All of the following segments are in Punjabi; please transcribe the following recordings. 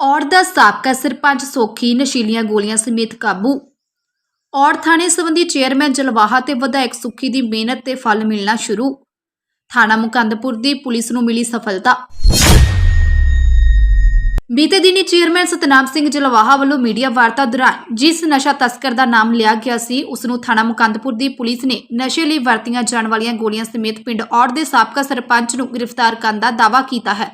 ਔੜ ਦਾ ਸਾਬਕਾ ਸਰਪੰਚ ਸੋਖੀ ਨਸ਼ੀਲੀਆਂ ਗੋਲੀਆਂ ਸਮੇਤ ਕਾਬੂ। ਔੜ ਥਾਣੇ ਸੰਬੰਧੀ ਚੇਅਰਮੈਨ ਜਲਵਾਹਾ ਤੇ ਵਿਧਾਇਕ ਸੁੱਖੀ ਦੀ ਮਿਹਨਤ ਤੇ ਫਲ ਮਿਲਣਾ ਸ਼ੁਰੂ। ਥਾਣਾ ਮੁਕੰਦਪੁਰ ਦੀ ਪੁਲਿਸ ਨੂੰ ਮਿਲੀ ਸਫਲਤਾ। ਬੀਤੇ ਦਿਨੀ ਚੇਅਰਮੈਨ ਸਤਨਾਮ ਸਿੰਘ ਜਲਵਾਹਾ ਵੱਲੋਂ ਮੀਡੀਆ ਵਾਰਤਾ ਦੌਰਾਨ ਜਿਸ ਨਸ਼ਾ ਤਸਕਰ ਦਾ ਨਾਮ ਲਿਆ ਗਿਆ ਸੀ, ਉਸ ਨੂੰ ਥਾਣਾ ਮੁਕੰਦਪੁਰ ਦੀ ਪੁਲਿਸ ਨੇ ਨਸ਼ੇ ਲਈ ਵਰਤੀਆਂ ਜਾਣ ਵਾਲੀਆਂ ਗੋਲੀਆਂ ਸਮੇਤ ਪਿੰਡ ਔੜ ਦੇ ਸਾਬਕਾ ਸਰਪੰਚ ਨੂੰ ਗ੍ਰਿਫਤਾਰ ਕਰਨ ਦਾ ਦਾਅਵਾ ਕੀਤਾ ਹੈ।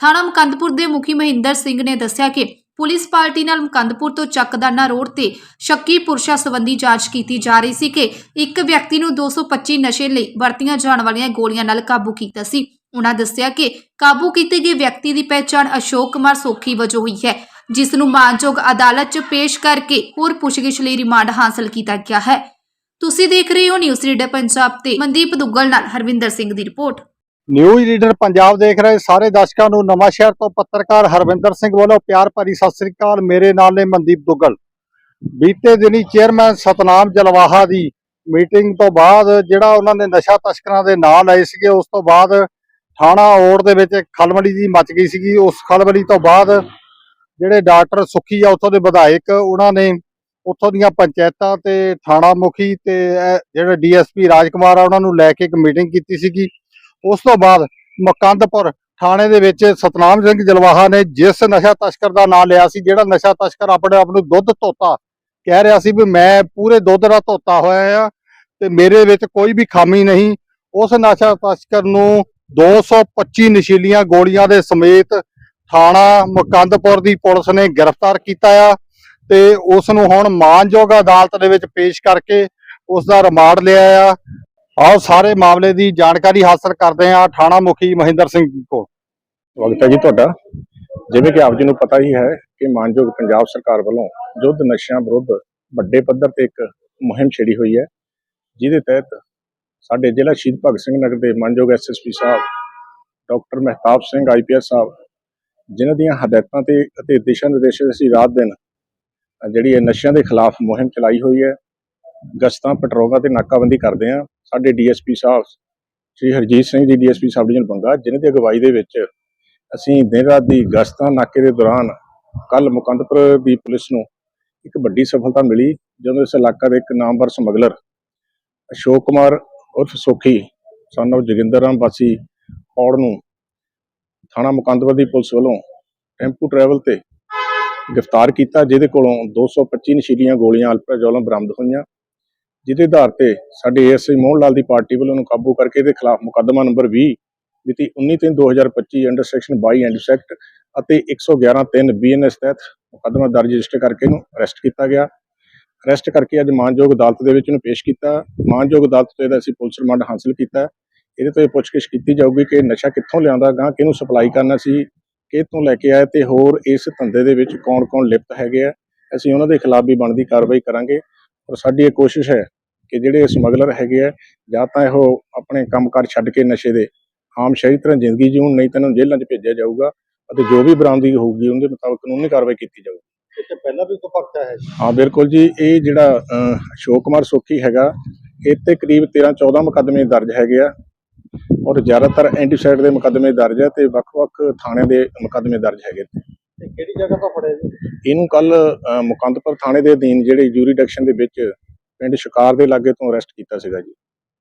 ਥਾਣਾ ਮੁਕੰਦਪੁਰ ਦੇ ਮੁਖੀ ਮਹਿੰਦਰ ਸਿੰਘ ਨੇ ਦੱਸਿਆ ਕਿ ਪੁਲਿਸ ਪਾਰਟੀ ਨਾਲ ਮੁਕੰਦਪੁਰ ਤੋਂ ਚੱਕਦਾਨਾ ਰੋਡ ਤੇ ਸ਼ੱਕੀ ਪੁਰਸ਼ਾ ਸੰਬੰਧੀ ਜਾਂਚ ਕੀਤੀ ਜਾ ਰਹੀ ਸੀ ਕਿ ਇੱਕ ਵਿਅਕਤੀ ਨੂੰ 225 ਨਸ਼ੇ ਲਈ ਵਰਤੀਆਂ ਜਾਣ ਵਾਲੀਆਂ ਗੋਲੀਆਂ ਨਾਲ ਕਾਬੂ ਕੀਤਾ ਸੀ। ਉਹਨਾਂ ਦੱਸਿਆ ਕਿ ਕਾਬੂ ਕੀਤੇ ਗਏ ਵਿਅਕਤੀ ਦੀ ਪਹਿਚਾਣ ਅਸ਼ੋਕ ਕੁਮਾਰ ਸੋਖੀ ਵਜੋਂ ਹੋਈ ਹੈ, ਜਿਸ ਨੂੰ ਮਾਨਯੋਗ ਅਦਾਲਤ 'ਚ ਪੇਸ਼ ਕਰਕੇ ਹੋਰ ਪੁੱਛਗਿੱਛ ਲਈ ਰਿਮਾਂਡ ਹਾਸਲ ਕੀਤਾ ਗਿਆ ਹੈ। ਤੁਸੀਂ ਦੇਖ ਰਹੇ ਹੋ ਨਿਊਜ਼ ਰੀਡਰ ਪੰਜਾਬ ਤੇ ਮਨਦੀਪ ਦੁੱਗਲ ਨਾਲ ਹਰਵਿੰਦਰ ਸਿੰਘ ਦੀ ਰਿਪੋਰਟ। ਨਿਊਜ਼ ਰੀਡਰ ਪੰਜਾਬ ਦੇਖ ਰਹੇ ਸਾਰੇ ਦਰਸ਼ਕਾਂ ਨੂੰ ਨਵਾਂ ਸ਼ਹਿਰ ਤੋਂ ਪੱਤਰਕਾਰ ਹਰਵਿੰਦਰ ਸਿੰਘ ਵੱਲੋਂ ਪਿਆਰ ਭਰੀ ਸਤਿ ਸ੍ਰੀ ਅਕਾਲ। ਮੇਰੇ ਨਾਲ ਨੇ ਮਨਦੀਪ ਦੁੱਗਲ। ਬੀਤੇ ਦਿਨੀ ਚੇਅਰਮੈਨ ਸਤਨਾਮ ਜਲਵਾਹਾ ਦੀ ਮੀਟਿੰਗ ਤੋਂ ਬਾਅਦ ਜਿਹੜਾ ਉਹਨਾਂ ਨੇ ਨਸ਼ਾ ਤਸਕਰਾਂ ਦੇ ਨਾਂ ਲਏ ਸੀਗੇ, ਉਸ ਤੋਂ ਬਾਅਦ ਥਾਣਾ ਓੜ ਦੇ ਵਿੱਚ ਇੱਕ ਖਲਬਲੀ ਜੀ ਮਚ ਗਈ ਸੀਗੀ। ਉਸ ਖਲਬਲੀ ਤੋਂ ਬਾਅਦ ਜਿਹੜੇ ਡਾਕਟਰ ਸੁਖੀ ਆ, ਉੱਥੋਂ ਦੇ ਵਿਧਾਇਕ, ਉਹਨਾਂ ਨੇ ਉੱਥੋਂ ਦੀਆਂ ਪੰਚਾਇਤਾਂ ਤੇ ਥਾਣਾ ਮੁਖੀ ਤੇ ਇਹ ਜਿਹੜੇ ਡੀਐਸਪੀ ਰਾਜਕੁਮਾਰ ਆ, ਉਹਨਾਂ ਨੂੰ ਲੈ ਕੇ ਇੱਕ ਮੀਟਿੰਗ ਕੀਤੀ ਸੀਗੀ। ਉਸ ਤੋਂ ਬਾਅਦ ਮਕੰਦਪੁਰ ਥਾਣੇ ਦੇ ਵਿੱਚ ਸਤਨਾਮ ਸਿੰਘ ਜਲਵਾਹਾ ਨੇ ਜਿਸ ਨਸ਼ਾ ਤਸਕਰ ਦਾ ਨਾਮ ਲਿਆ ਸੀ, ਜਿਹੜਾ ਨਸ਼ਾ ਤਸਕਰ ਆਪਣੇ ਆਪ ਨੂੰ ਦੁੱਧ ਧੋਤਾ, ਕਹਿ ਰਿਹਾ ਸੀ ਵੀ ਮੈਂ ਪੂਰੇ ਦੁੱਧ ਦਾ ਧੋਤਾ ਹੋਇਆ ਆ ਤੇ ਮੇਰੇ ਵਿੱਚ ਕੋਈ ਵੀ ਖਾਮੀ ਨਹੀਂ, ਉਸ ਨਸ਼ਾ ਤਸਕਰ ਨੂੰ 225 ਨਸ਼ੀਲੀਆਂ ਗੋਲੀਆਂ ਦੇ ਸਮੇਤ ਥਾਣਾ ਮੁਕੰਦਪੁਰ ਦੀ ਪੁਲਿਸ ਨੇ ਗ੍ਰਿਫਤਾਰ ਕੀਤਾ ਆ ਤੇ ਉਸ ਨੂੰ ਹੁਣ ਮਾਨਯੋਗ ਅਦਾਲਤ ਦੇ ਵਿੱਚ ਪੇਸ਼ ਕਰਕੇ ਉਸ ਦਾ ਰਿਮਾਂਡ ਲਿਆ ਆ। ਆਓ ਸਾਰੇ ਮਾਮਲੇ ਦੀ ਜਾਣਕਾਰੀ ਹਾਸਲ ਕਰਦੇ ਹਾਂ ਥਾਣਾ ਮੁਖੀ ਮਹਿੰਦਰ ਸਿੰਘ ਕੋਲ। ਸਵਾਗਤ ਹੈ ਜੀ ਤੁਹਾਡਾ। ਜਿਵੇਂ ਕਿ ਆਪ ਜੀ ਨੂੰ ਪਤਾ ਹੀ ਹੈ ਕਿ ਮਾਨਯੋਗ ਪੰਜਾਬ ਸਰਕਾਰ ਵੱਲੋਂ ਯੁੱਧ ਨਸ਼ਿਆਂ ਵਿਰੁੱਧ ਵੱਡੇ ਪੱਧਰ ਤੇ ਇੱਕ ਮੁਹਿੰਮ ਛੇੜੀ ਹੋਈ ਹੈ, ਜਿਹਦੇ ਤਹਿਤ ਸਾਡੇ ਜ਼ਿਲ੍ਹਾ ਸ਼ਹੀਦ ਭਗਤ ਸਿੰਘ ਨਗਰ ਦੇ ਮਾਨਯੋਗ ਐਸਐਸਪੀ ਸਾਹਿਬ, ਡਾਕਟਰ ਮਹਿਤਾਬ ਸਿੰਘ ਆਈਪੀਐਸ ਸਾਹਿਬ, ਜਿਨ੍ਹਾਂ ਦੀਆਂ ਹਦਾਇਤਾਂ ਤੇ ਅਤੇ ਦਿਸ਼ਾ ਨਿਰਦੇਸ਼ਾਂ ਤੇ ਅਸੀਂ ਰਾਤ ਦਿਨ ਜਿਹੜੀ ਇਹ ਨਸ਼ਿਆਂ ਦੇ ਖਿਲਾਫ ਮੁਹਿੰਮ ਚਲਾਈ ਹੋਈ ਹੈ, ਗਸ਼ਤਾਂ, ਪੈਟਰੋਲਾਂ ਤੇ ਨਾਕਾਬੰਦੀ ਕਰਦੇ ਆ ਸਾਡੇ ਡੀਐਸਪੀ ਸਾਹਿਬ, Shri Harjeet Singh ji DSP sub division Banga ਜਿਨ੍ਹਾਂ ਦੀ ਅਗਵਾਈ ਦੇ ਵਿੱਚ ਅਸੀਂ ਦਿਨ ਰਾਤ ਦੀ ਗਸ਼ਤਾਂ ਨਾਕੇ ਦੇ ਦੌਰਾਨ ਕੱਲ ਮੁਕੰਦਪੁਰ ਦੀ ਪੁਲਿਸ ਨੂੰ ਇੱਕ ਵੱਡੀ ਸਫਲਤਾ ਮਿਲੀ, ਜਦੋਂ ਇਸ ਇਲਾਕਾ ਦੇ ਇੱਕ ਨਾਮਵਰ ਸਮਗਲਰ ਅਸ਼ੋਕ ਕੁਮਾਰ ਉਰਫ ਸੋਖੀ ਸਨ of ਜੋਗਿੰਦਰ ਰਾਮ ਵਾਸੀ ਔੜ ਨੂੰ ਥਾਣਾ ਮੁਕੰਦਪੁਰ ਦੀ ਪੁਲਿਸ ਵੱਲੋਂ ਟੈਂਪੂ ਟਰੈਵਲ ਤੇ ਗ੍ਰਿਫਤਾਰ ਕੀਤਾ, ਜਿਹਦੇ ਕੋਲੋਂ 225 ਨਸ਼ੀਲੀਆਂ ਗੋਲੀਆਂ ਅਲਪਰਾਜ਼ੋਲਮ ਬਰਾਮਦ ਹੋਈਆਂ। ਜਿਹਦੇ ਆਧਾਰ ਤੇ ਸਾਡੇ ਏਐਸਆਈ ਮੋਹਨ ਲਾਲ ਦੀ ਪਾਰਟੀ ਵੱਲੋਂ ਉਹਨੂੰ ਕਾਬੂ ਕਰਕੇ ਇਹਦੇ ਖਿਲਾਫ ਮੁਕੱਦਮਾ ਨੰਬਰ 20 ਮਿਤੀ 19/3/2025 ਅੰਡਰ ਸੈਕਸ਼ਨ 22 ਐਂਡ ਸੈਕਟ ਅਤੇ 111/3 ਬੀਐਨਐਸ ਤਹਿਤ ਮੁਕੱਦਮਾ ਦਰਜ ਰਜਿਸਟਰ ਕਰਕੇ ਇਹਨੂੰ ਅਰੈਸਟ ਕੀਤਾ ਗਿਆ। ਅਰੈਸਟ ਕਰਕੇ ਅੱਜ ਮਾਨਯੋਗ ਅਦਾਲਤ ਦੇ ਵਿੱਚ ਇਹਨੂੰ ਪੇਸ਼ ਕੀਤਾ। ਮਾਨਯੋਗ ਅਦਾਲਤ ਤੋਂ ਇਹਦਾ ਅਸੀਂ ਪੁਲਿਸ ਰਿਮਾਂਡ ਹਾਸਲ ਕੀਤਾ। ਇਹਦੇ ਤੋਂ ਇਹ ਪੁੱਛਗਿੱਛ ਕੀਤੀ ਜਾਊਗੀ ਕਿ ਨਸ਼ਾ ਕਿੱਥੋਂ ਲਿਆਂਦਾ ਗਾਂ ਕਿਹਨੂੰ ਸਪਲਾਈ ਕਰਨਾ ਸੀ ਕਿੱਥੋਂ ਲੈ ਕੇ ਆਇਆ ਤੇ ਹੋਰ ਇਸ ਧੰਦੇ ਦੇ ਵਿੱਚ ਕੌਣ-ਕੌਣ ਲਿਪਤ ਹੈਗੇ ਆ। ਅਸੀਂ ਉਹਨਾਂ ਦੇ ਖਿਲਾਫ ਵੀ ਬਣਦੀ ਕਾਰਵਾਈ ਕਰਾਂਗੇ। ਔਰ ਸਾਡੀ ਇਹ ਕੋਸ਼ਿਸ਼ ਹੈ ਕਿ ਜਿਹੜੇ ਸਮਗਲਰ ਹੈਗੇ ਆ ਜਾਂ ਤਾਂ ਇਹ ਆਪਣੇ ਕੰਮਕਾਰ ਛੱਡ ਕੇ ਨਸ਼ੇ ਦੇ ਆਮ ਸ਼ਹਿਰੀ ਤਰ੍ਹਾਂ ਜ਼ਿੰਦਗੀ ਜਿਉਣ ਨਹੀਂ ਤਾਂ ਇਹਨਾਂ ਨੂੰ ਜੇਲ੍ਹਾਂ 'ਚ ਭੇਜਿਆ ਜਾਊਗਾ ਅਤੇ ਜੋ ਵੀ ਬਰਾਮਦਗੀ ਹੋਊਗੀ ਉਹਦੇ ਮੁਤਾਬਕ ਕਾਨੂੰਨੀ ਕਾਰਵਾਈ ਕੀਤੀ ਜਾਊਗੀ। ਇਹ ਪਹਿਲਾਂ ਵੀ ਕੋਈ ਪਰਚਾ ਹੈ ਹਾਂ ਬਿਲਕੁਲ ਜੀ ਇਹ ਜਿਹੜਾ ਅਸ਼ੋਕ ਕੁਮਾਰ ਸੋਖੀ ਹੈਗਾ ਇਹ ਤੇ ਕਰੀਬ 13 14 ਮੁਕੱਦਮੇ ਦਰਜ ਹੈਗੇ ਆ ਔਰ ਜ਼ਿਆਦਾਤਰ ਐਂਟੀਸਾਈਡ ਦੇ ਮੁਕੱਦਮੇ ਦਰਜ ਹੈ ਤੇ ਵੱਖ-ਵੱਖ ਥਾਣੇ ਦੇ ਮੁਕੱਦਮੇ ਦਰਜ ਹੈਗੇ ਇਹ ਕਿਹੜੀ ਜਗ੍ਹਾ ਤੋਂ ਫੜਿਆ ਜੀ? ਇਹਨੂੰ ਕੱਲ ਮੁਕੰਦਪੁਰ ਥਾਣੇ ਦੇ ਅਧੀਨ ਜਿਹੜੇ ਜੂਰੀਡਿਕਸ਼ਨ ਦੇ ਵਿੱਚ ਪਿੰਡ ਸ਼ਿਕਾਰ ਦੇ ਲਾਗੇ ਤੋਂ ਅਰੈਸਟ ਕੀਤਾ ਸੀਗਾ ਜੀ।